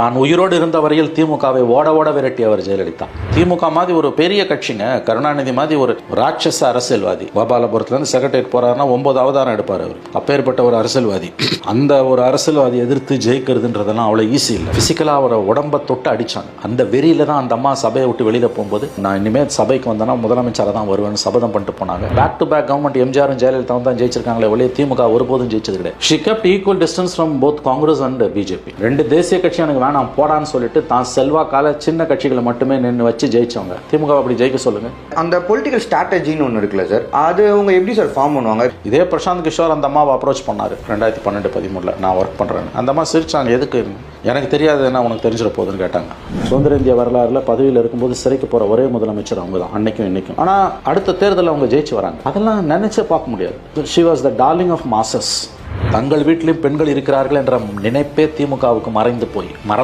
தான் உயிரோடு இருந்த வரையில் திமுகவை ஓட ஓட விரட்டியவர் ஜெயலலிதா. திமுக மாதிரி ஒரு பெரிய கட்சிங்க கருணாநிதி மாதிரி ஒரு ராட்சச அரசியல்வாதி. கோபாலபுரத்துலேருந்து செக்ரட்டரியேட் போறாருன்னா ஒன்பது அவதாரம் எடுப்பார் அவர். அப்பேற்பட்ட ஒரு அரசியல்வாதி. அந்த ஒரு அரசியல்வாதி எதிர்த்து ஜெயிக்கிறதுன்றதெல்லாம் அவ்வளோ ஈஸி இல்லை. ஃபிசிக்கலாக அவரை உடம்ப தொட்டு அடிச்சாங்க. அந்த வெறியில தான் அந்த அம்மா சபையை விட்டு வெளியில் போகும்போது நான் இனிமேல் சபைக்கு வந்தேன்னா முதலமைச்சராக தான் வருவேன்னு சபதம் பண்ணிட்டு போனாங்க. பேக் டு பேக் கவர்மெண்ட் எம்ஜிஆரும் ஜெயலலிதாவும் தான் ஜெயிச்சிருக்காங்களே ஒளிய திமுக ஒருபோதும் ஜெயிச்சது கிடையாது. She equal distance from both Congress and BJP ரெண்டு தேசிய கட்சி எனக்கு வேணாம் போடான்னு சொல்லிட்டு தான் செல்வாக்கால சின்ன கட்சிகளை மட்டுமே நின்று வச்சு ஜெயிச்சவங்க. திமுக அப்படி ஜெயிக்க சொல்லுங்க. அந்த பொலிட்டிக்கல் ஸ்ட்ராட்டஜின்னு ஒன்று இருக்குல்ல சார் அது அவங்க எப்படி சார் ஃபார்ம் பண்ணுவாங்க? இதே பிரசாந்த் கிஷோர் அந்த அம்மாவை அப்ரோச் பண்ணாரு ரெண்டாயிரத்தி பன்னெண்டு பதிமூணில். நான் ஒர்க் பண்ணுறேன் அந்த அம்மா சிரிச்சாங்க எதுக்கு? எனக்கு தெரியாது என்ன உனக்கு தெரிஞ்சிட போகுதுன்னு கேட்டாங்க. சுதந்திர இந்திய வரலாறுல பதவியில் இருக்கும்போது சிறைக்கு போகிற ஒரே முதலமைச்சர் அவங்க தான் அன்னைக்கும் இன்னைக்கும். ஆனால் அடுத்த தேர்தலில் அவங்க ஜெயிச்சு வராங்க. அதெல்லாம் நினைச்சே பார்க்க முடியாது. She was the darling of masses தங்கள் வீட்டிலும் பெண்கள் இருக்கிறார்கள் என்ற நினைப்பே திமுகவுக்கு மறைந்து போய் மறந்து